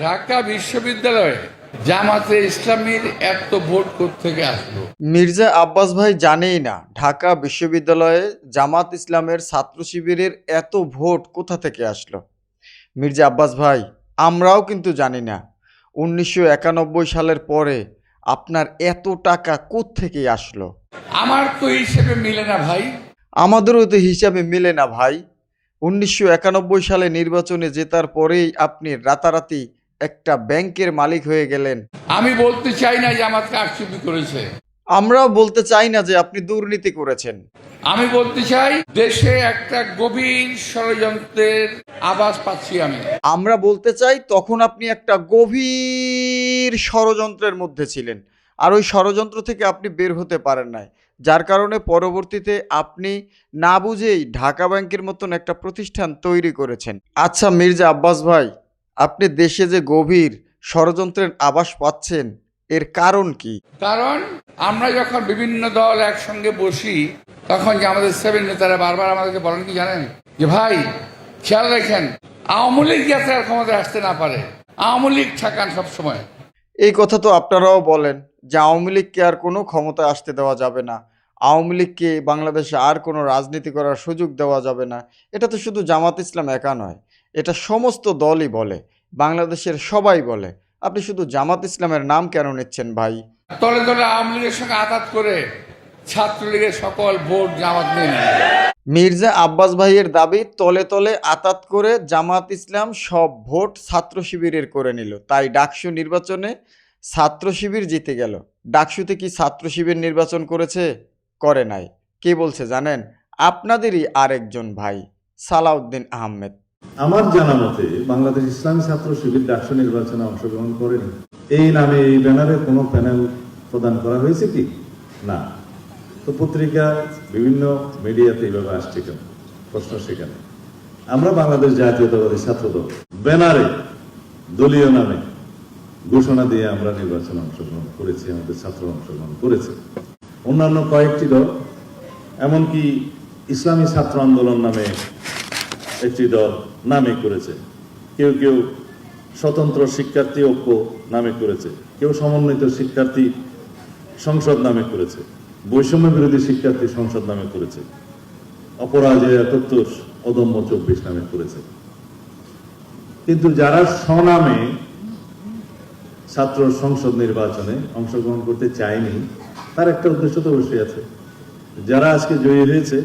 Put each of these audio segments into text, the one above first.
ঢাকা বিশ্ববিদ্যালয়ে জামাতে ইসলামীর এত ভোট থেকে আসলো? মির্জা আব্বাস ভাই জানেই না ঢাকা বিশ্ববিদ্যালয়ে জামাত ইসলামের ছাত্র শিবিরের এত ভোট কোথা থেকে আসলো? মির্জা আব্বাস ভাই আমরাও কিন্তু জানি না। উনিশশো একানব্বই সালের পরে আপনার এত টাকা থেকে আসলো? আমার তো হিসেবে মিলে না ভাই। আমাদেরও তো হিসাবে মিলে না ভাই। উনিশশো একানব্বই সালে নির্বাচনে জেতার পরেই আপনি রাতারাতি একটা ব্যাংকের মালিক হয়ে গেলেন। আমি বলতে চাই না জামাত কারচুপি করেছে। আমরাও বলতে চাই না যে আপনি দুর্নীতি করেছেন। আমি বলতে চাই দেশে একটা গভীর ষড়যন্ত্রের আভাস পাচ্ছি আমি। আমরা বলতে চাই তখন আপনি একটা গভীর ষড়যন্ত্রের মধ্যে ছিলেন। আর ওই ষড়যন্ত্র থেকে আপনি বের হতে পারেন নাই। যার কারণে পরবর্তীতে আপনি না বুঝেই ঢাকা ব্যাংকের মতন একটা প্রতিষ্ঠান তৈরি করেছেন। আচ্ছা মির্জা আব্বাস ভাই আপনি দেশে যে গভীর ষড়যন্ত্রের আবাস পাচ্ছেন এর কারণ কি? কারণ আমরা যখন বিভিন্ন দল একসঙ্গে বসি তখন যে আমাদের সেভেন নেতারা বারবার আমাদেরকে বলেন কি জানেন? যে ভাই খেয়াল রাখেন আওয়ামী লীগ যাতে আর ক্ষমতায় আসতে না পারে আওয়ামী লীগ ঠেকান সবসময়। এই কথা তো আপনারাও বলেন যে আওয়ামী লীগকে আর কোনো ক্ষমতায় আসতে দেওয়া যাবে না। আওয়ামী লীগকে বাংলাদেশে আর কোনো রাজনীতি করার সুযোগ দেওয়া যাবে না। এটা তো শুধু জামাত ইসলাম একা নয়। এটা সমস্ত দলই বলে বাংলাদেশের সবাই বলে। আপনি শুধু জামাত ইসলামের নাম কেন নিচ্ছেন ভাই? তলে তলে আওয়ামী লীগের সঙ্গে আঘাত করে ছাত্রলীগের সকল ভোট জামাত নিয়ে। মির্জা আব্বাস ভাইয়ের দাবি তলে তলে আতাত করে জামাত ইসলাম সব ভোট ছাত্র শিবিরের করে নিল। তাই ডাকসু নির্বাচনে ছাত্র শিবির জিতে গেল। ডাকসুতে কি ছাত্র শিবির নির্বাচন করেছে? করে নাই। কে বলছে জানেন? আপনাদেরই আরেকজন ভাই সালাউদ্দিন আহমেদ। আমার জানা মতে, বাংলাদেশ ইসলামী ছাত্র শিবির ডাকসু নির্বাচনে অংশগ্রহণ করেনি। এই নামে এই ব্যানারে কোনো প্যানেল প্রদান করা হয়েছে কি? না। তো পত্রিকা বিভিন্ন মিডিয়াতে এইভাবে আসছে কেন? প্রশ্ন সেখানে। আমরা বাংলাদেশ জাতীয়তাবাদী ছাত্র দল ব্যানারে, দলীয় নামে ঘোষণা দিয়ে আমরা নির্বাচনে অংশগ্রহণ করেছি, আমাদের ছাত্র অংশগ্রহণ করেছে। অন্যান্য কয়েকটি দল, এমনকি ইসলামী ছাত্র আন্দোলন নামে একটি দল নামে করেছে। কেউ কেউ স্বতন্ত্র শিক্ষার্থী ঐক্য নামে করেছে। কেউ সমন্বিত শিক্ষার্থী সংসদ নামে করেছে। বৈষম্য বিরোধী শিক্ষার্থী সংসদ নামে করেছে। অপরাজয় একাত্তর অদম্য চব্বিশ নামে করেছে। কিন্তু যারা স্বনামে ছাত্র সংসদ নির্বাচনে অংশগ্রহণ করতে চায়নি, তার একটা উদ্দেশ্য তো অবশ্যই আছে। যারা আজকে জয়ী হয়েছে,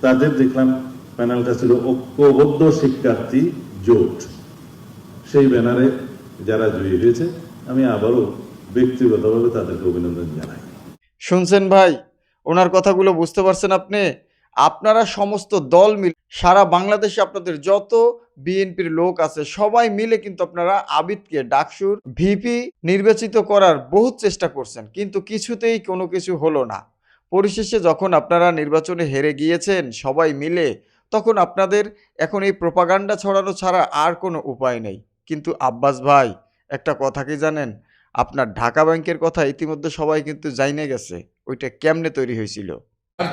তাদের দেখলাম প্যানেলটা ছিল ঐক্যবদ্ধ শিক্ষার্থী জোট। সেই ব্যানারে যারা জয়ী হয়েছে, আমি আবারও ব্যক্তিগতভাবে তাদেরকে অভিনন্দন জানাই। শুনছেন ভাই, ওনার কথাগুলো বুঝতে পারছেন আপনি? আপনারা সমস্ত দল মিলে, সারা বাংলাদেশে আপনাদের যত বিএনপির লোক আছে, সবাই মিলে কিন্তু আপনারা আবিদকে, ডাকসুর ভিপি নির্বাচিত করার বহুত চেষ্টা করছেন, কিন্তু কিছুতেই কোনো কিছু হলো না। পরিশেষে যখন আপনারা নির্বাচনে হেরে গিয়েছেন, সবাই মিলে তখন আপনাদের এখন এই প্রপাগান্ডা ছড়ানো ছাড়া আর কোনো উপায় নেই। কিন্তু আব্বাস ভাই একটা কথা কি জানেন? আপনার ঢাকা ব্যাংকের কথা ইতিমধ্যে সবাই কিন্তু জাইনে গেছে ওইটা কেমনে তৈরি হয়েছিল?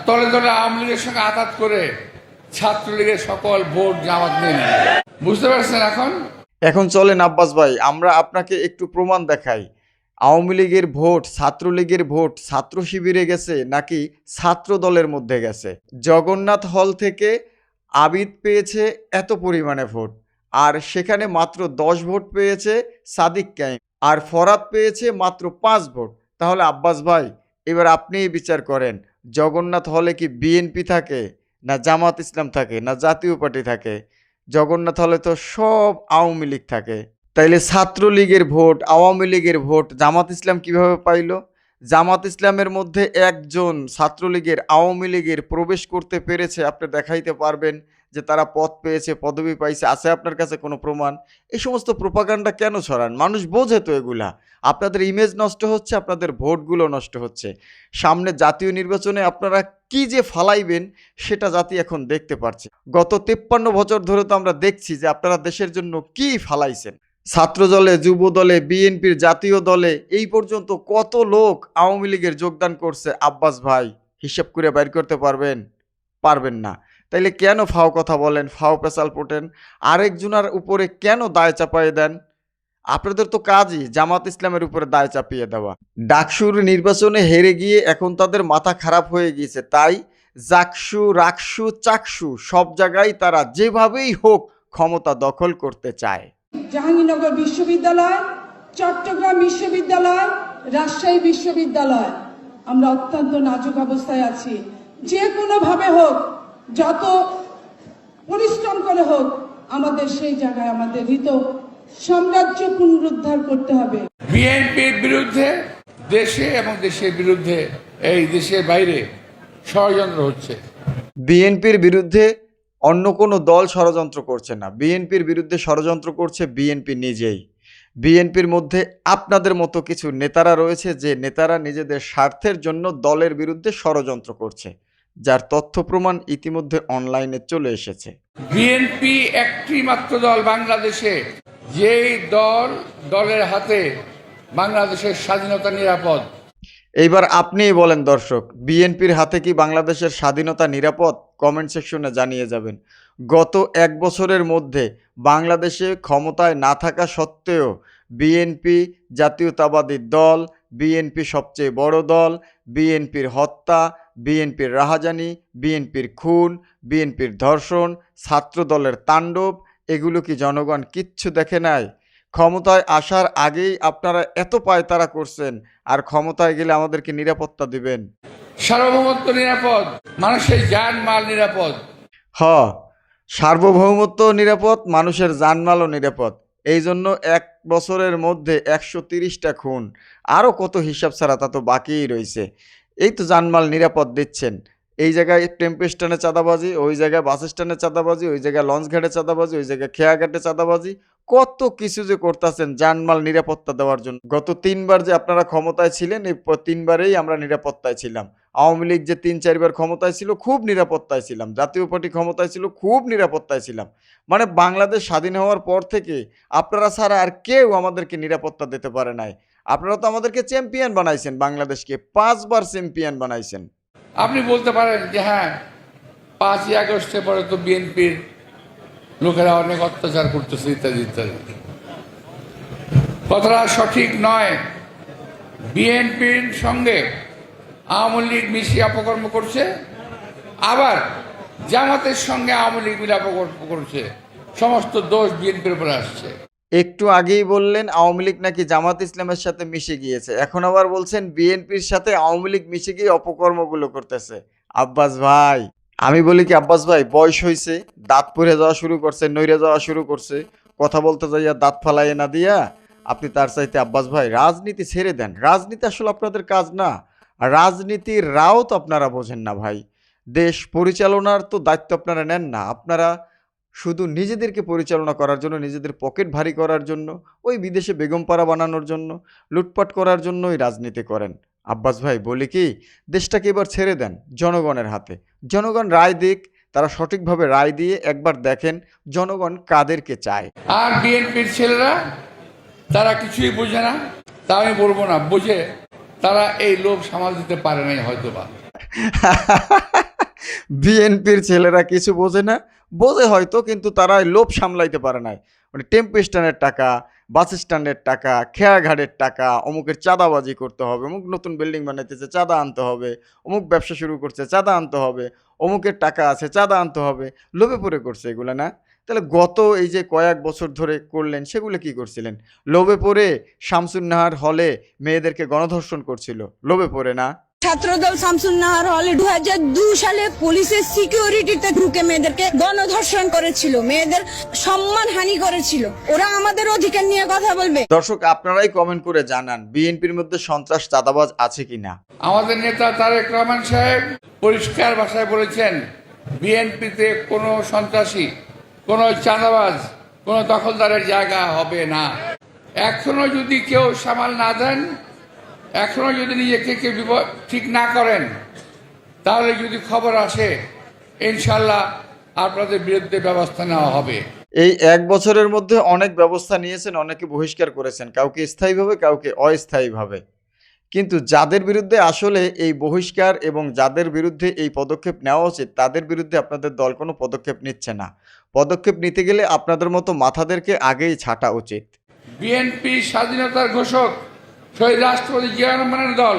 তলে তলে আওয়ামী লীগের সঙ্গে আঘাত করে ছাত্রলীগের সকল ভোট জামাত নিয়ে বুঝতে পারছেন এখন? এখন চলেন আব্বাস ভাই আমরা আপনাকে একটু প্রমাণ দেখাই। আওয়ামী লীগের ভোট ছাত্রলীগের ভোট ছাত্র শিবিরে গেছে নাকি ছাত্র দলের মধ্যে গেছে? জগন্নাথ হল থেকে আবিদ পেয়েছে এত পরিমাণে ভোট। আর সেখানে মাত্র দশ ভোট পেয়েছে সাদিক ক্যাইম। আর ফরাদ পেয়েছে মাত্র পাঁচ ভোট। তাহলে আব্বাস ভাই, এবার আপনিই বিচার করেন, জগন্নাথ হলে কি বিএনপি থাকে, না জামাত ইসলাম থাকে, না জাতীয় পার্টি থাকে? জগন্নাথ হলে তো সব আওয়ামী লীগ থাকে। তাইলে ছাত্রলীগের ভোট, আওয়ামী লীগের ভোট জামাত ইসলাম কীভাবে পাইলো? জামাত ইসলামের মধ্যে একজন ছাত্রলীগের আওয়ামী লীগের প্রবেশ করতে পেরেছে, আপনি দেখাইতে পারবেন যে তারা পদ পেয়েছে, পদবি পাইছে, আছে আপনার কাছে কোনো প্রমাণ? এই সমস্ত প্রোপাগান্ডা কেন ছড়ান? মানুষ বোঝে তো এগুলা। আপনাদের ইমেজ নষ্ট হচ্ছে, আপনাদের ভোটগুলো নষ্ট হচ্ছে। সামনে জাতীয় নির্বাচনে আপনারা কি যে ফালাইবেন, সেটা জাতি এখন দেখতে পারছে। গত তেপ্পান্ন বছর ধরে তো আমরা দেখছি যে আপনারা দেশের জন্য কি ফালাইছেন। ছাত্র দলে যুব দলে বিএনপির জাতীয় দলে, এই পর্যন্ত কত লোক আওয়ামী লীগের যোগদান করছে? আব্বাস ভাই, হিসাব করে বাইর করতে পারবেন? পারবেন না। তাইলে কেন ফাও কথা বলেন? ফাও পেশাল পোটেন। আরেকজনের উপরে কেন দায় চাপাই দেন? আপনাদের তো কাজই, জামাত ইসলামের উপরে দায় চাপিয়ে দেওয়া। ডাকসুর নির্বাচনে হেরে গিয়ে এখন তাদের মাথা খারাপ হয়ে গিয়েছে। তাই জাকসু, রাকসু, চাকসু, সব জায়গায় তারা যেভাবেই হোক ক্ষমতা দখল করতে চায়। জাহাঙ্গীরনগর বিশ্ববিদ্যালয় চট্টগ্রাম বিশ্ববিদ্যালয় রাজশাহী বিশ্ববিদ্যালয়। আমরা অত্যন্ত নাজুক অবস্থায় আছি। যে কোনোভাবে হোক যত পরিশ্রম করে হোক আমাদের সেই জায়গায় আমাদের হৃত সাম্রাজ্য পুনরুদ্ধার করতে হবে। বিএনপির বিরুদ্ধে দেশে এবং দেশের বিরুদ্ধে এই দেশের বাইরে ষড়যন্ত্র হচ্ছে। বিএনপির বিরুদ্ধে অন্য কোনো দল ষড়যন্ত্র করছে না। বিএনপির বিরুদ্ধে ষড়যন্ত্র করছে বিএনপি নিজেই। বিএনপির মধ্যে আপনাদের মতো কিছু নেতারা রয়েছে যে নেতারা নিজেদের স্বার্থের জন্য দলের বিরুদ্ধে ষড়যন্ত্র করছে, যার তথ্য প্রমাণ ইতিমধ্যে অনলাইনে চলে এসেছে। বিএনপি একটি মাত্র দল বাংলাদেশে, যেই দল দলের হাতে বাংলাদেশের স্বাধীনতা নিরাপদ এইবার আপনিই বলেন দর্শক, বিএনপির হাতে কি বাংলাদেশের স্বাধীনতা নিরাপদ? কমেন্ট সেকশনে জানিয়ে যাবেন। গত এক বছরের মধ্যে বাংলাদেশে ক্ষমতায় না থাকা সত্ত্বেও বিএনপি জাতীয়তাবাদী দল, বিএনপি সবচেয়ে বড় দল, বিএনপির হত্যা, বিএনপির রাহাজানি, বিএনপির খুন, বিএনপির ধর্ষণ ছাত্র দলের তাণ্ডব, এগুলো কি জনগণ কিচ্ছু দেখে নাই? ক্ষমতায় আসার আগেই আপনারা এত পায়তারা করছেন আর ক্ষমতায় গেলে আমাদেরকে নিরাপত্তা দিবেন। সার্বভৌমত্ব নিরাপদ মানুষের যান মাল নিরাপদ। হ সার্বভৌমত্ব নিরাপদ মানুষের জানমালও নিরাপদ। এই জন্য এক বছরের মধ্যে একশো তিরিশটা খুন। আরও কত হিসাব ছাড়া তা তো বাকিই রয়েছে। এই তো জানমাল নিরাপদ দিচ্ছেন। এই জায়গায় টেম্পো স্ট্যান্ডে চাঁদাবাজি ওই জায়গায় বাস স্ট্যান্ডে চাঁদাবাজি ওই জায়গায় লঞ্চ ঘাটে চাঁদাবাজি ওই জায়গায় খেয়াঘাটে চাঁদাবাজি কত কিছু যে করতেছেন জানমাল নিরাপত্তা দেওয়ার জন্য। গত তিনবার যে আপনারা ক্ষমতায় ছিলেন, এই তিনবারেই আমরা নিরাপত্তায় ছিলাম। আওয়ামী লীগ যে তিন, চারবার ক্ষমতায় ছিল, খুব নিরাপত্তায় ছিলাম। জাতীয় পার্টি ক্ষমতায় ছিল, খুব নিরাপত্তায় ছিলাম। মানে বাংলাদেশ স্বাধীন হওয়ার পর থেকে আপনারা ছাড়া আর কেউ আমাদেরকে নিরাপত্তা দিতে পারে নাই। আপনারা তো আমাদেরকে চ্যাম্পিয়ন বানাইছেন বাংলাদেশকে, পাঁচবার চ্যাম্পিয়ন বানাইছেন। আপনি বলতে পারেন যে হ্যাঁ পাঁচই আগস্টের পরে তো বিএনপির লোকেরা অনেক অত্যাচার করতেছে, ইত্যাদি ইত্যাদি। কথাটা সঠিক নয়। বিএনপির সঙ্গে আওয়ামী লীগ মিশিয়ে অপকর্ম করছে, আবার জামাতের সঙ্গে আওয়ামী লীগ মিলে অপকর্ম করছে। সমস্ত দোষ বিএনপির উপরে আসছে। একটু আগেই বললেন, আওয়ামী লীগ নাকি জামাত ইসলামের সাথে মিশে গিয়েছে। এখন আবার বলছেন, বিএনপির সাথে আওয়ামী লীগ মিশে গিয়ে অপকর্মগুলো করতেছে। আব্বাস ভাই আমি বলি কি, আব্বাস ভাই, বয়স হয়েছে দাঁত পরে যাওয়া শুরু করছে নইরে যাওয়া শুরু করছে। কথা বলতে যাইয়া দাঁত ফালাইয়ে না দিয়া আপনি তার চাইতে, আব্বাস ভাই, রাজনীতি ছেড়ে দেন। রাজনীতি আসলে আপনাদের কাজ না। রাজনীতির রাও তো আপনারা বোঝেন না ভাই। দেশ পরিচালনার তো দায়িত্ব আপনারা নেন না। আপনারা শুধু নিজেদেরকে পরিচালনা করার জন্য, নিজেদের পকেট ভারী করার জন্য, ওই বিদেশে বেগমপাড়া বানানোর জন্য, লুটপাট করার জন্যই রাজনীতি করেন। আব্বাস ভাই বলি কি দেশটাকে এবার ছেড়ে দেন জনগণের হাতে। জনগণ রায় দিক তারা সঠিকভাবে রায় দিয়ে একবার দেখেন জনগণ কাদেরকে চায়। আর বিএনপির ছেলেরা তারা কিছুই বোঝে না। তা আমি বলব না বুঝে। তারা এই লোভ সামাল দিতে পারে নাই হয়তো বা বিএনপির ছেলেরা কিছু বোঝে না। বোঝে হয়তো, কিন্তু তারা লোভ সামলাইতে পারে নাই। মানে টেম্পো স্ট্যান্ডের টাকা, বাস স্ট্যান্ডের টাকা, খেয়াঘাটের টাকা, অমুকের চাঁদাবাজি করতে হবে, অমুক নতুন বিল্ডিং বানাইতেছে, চাঁদা আনতে হবে, অমুক ব্যবসা শুরু করছে, চাঁদা আনতে হবে, অমুকের টাকা আছে, চাঁদা আনতে হবে, লোভে পড়ে করছে এগুলো, না? তাহলে গত এই যে কয়েক বছর ধরে করলেন, সেগুলো কি করছিলেন? লোভে পড়ে শামসুন্নাহার হলে মেয়েদেরকে গণধর্ষণ করছিল, লোভে পড়ে না? ছাত্রদল শামসুন্নাহার হলে দু হাজার দু সালে পুলিশের সিকিউরিটিতে ঢুকে মেয়েদেরকে গণধর্ষণ করেছিল। মেয়েদের সম্মান হানি করেছিল। ওরা আমাদের অধিকার নিয়ে কথা বলবে। দর্শক আপনারাই কমেন্ট করে জানান বিএনপির মধ্যে সন্ত্রাস চাঁদাবাজ আছে কিনা? আমাদের নেতা তারেক রহমান সাহেব পরিষ্কার ভাষায় বলেছেন বিএনপিতে কোনো সন্ত্রাসী কোনো চাঁদাবাজ কোনো দখলদারের জায়গা হবে না। এখনও যদি কেউ সামাল না দেন এখনও যদি নিজেকে কেউ ঠিক না করেন তাহলে যদি খবর আসে ইনশাল্লাহ আপনাদের বিরুদ্ধে ব্যবস্থা নেওয়া হবে। এই এক বছরের মধ্যে অনেক ব্যবস্থা নিয়েছেন অনেকে বহিষ্কার করেছেন কাউকে স্থায়ীভাবে কাউকে অস্থায়ীভাবে। কিন্তু যাদের বিরুদ্ধে আসলে এই বহিষ্কার এবং যাদের বিরুদ্ধে এই পদক্ষেপ নেওয়া উচিত তাদের বিরুদ্ধে আপনাদের দল কোনো পদক্ষেপ নিচ্ছে না। পদক্ষেপ নিতে গেলে আপনাদের মতো মাথাদেরকে আগেই ছাঁটা উচিত। বিএনপি স্বাধীনতার ঘোষক দল।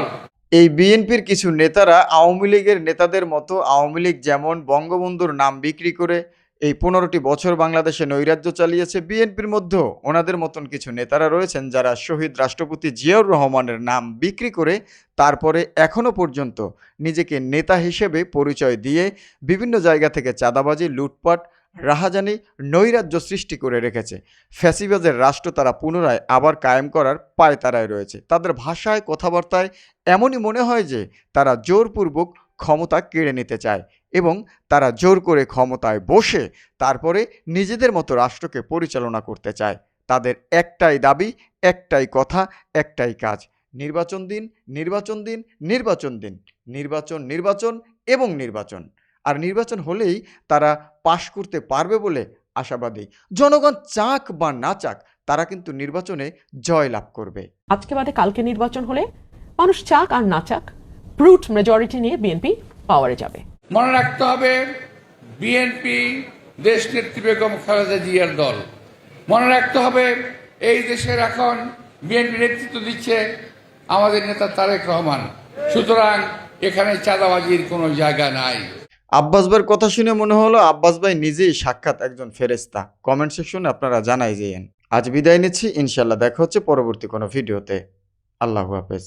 এই বিএনপির কিছু নেতারা আওয়ামী লীগের নেতাদের মতো আওয়ামী লীগ যেমন বঙ্গবন্ধুর নাম বিক্রি করে এই পনেরোটি বছর বাংলাদেশে নৈরাজ্য চালিয়েছে, বিএনপির মধ্যেও ওনাদের মতন কিছু নেতারা রয়েছেন যারা শহীদ রাষ্ট্রপতি জিয়াউর রহমানের নাম বিক্রি করে তারপরে এখনও পর্যন্ত নিজেকে নেতা হিসেবে পরিচয় দিয়ে বিভিন্ন জায়গা থেকে চাঁদাবাজি, লুটপাট রাহাজানি নৈরাজ্য সৃষ্টি করে রেখেছে। ফ্যাসিবাজের রাষ্ট্র তারা পুনরায় আবার কায়েম করার পায়তারায় রয়েছে। তাদের ভাষায়, কথাবার্তায় এমনই মনে হয় যে তারা জোরপূর্বক ক্ষমতা কেড়ে নিতে চায় এবং তারা জোর করে ক্ষমতায় বসে তারপরে নিজেদের মতো রাষ্ট্রকে পরিচালনা করতে চায়। তাদের একটাই দাবি, একটাই কথা, একটাই কাজ, নির্বাচন দিন নির্বাচন দিন নির্বাচন দিন, নির্বাচন নির্বাচন এবং নির্বাচন। আর নির্বাচন হলেই তারা পাশ করতে পারবে বলে আশাবাদী। জনগণ চাক বা না চাক তারা কিন্তু নির্বাচনে জয় লাভ করবে। আজকে বাদে কালকে নির্বাচন হলে মানুষ চাক আর না চাক ব্রুট মেজরিটি নিয়ে বিএনপি পাওয়ারে যাবে। মনে রাখতে হবে বিএনপি দেশ নেত্রী বেগম খালেদা জিয়ার দল। মনে রাখতে হবে এই দেশের এখন বিএনপি নেতৃত্ব দিচ্ছে আমাদের নেতা তারেক রহমান। সুতরাং এখানে চাঁদাবাজির কোনো জায়গা নাই। আব্বাস ভাইয়ের কথা শুনে মনে হলো আব্বাস ভাই নিজেই সাক্ষাৎ একজন ফেরেস্তা কমেন্ট সেকশনে আপনারা জানাই যেন আজ বিদায় নিচ্ছি ইনশাল্লাহ দেখা হচ্ছে পরবর্তী কোনো ভিডিওতে। আল্লাহ হাফেজ।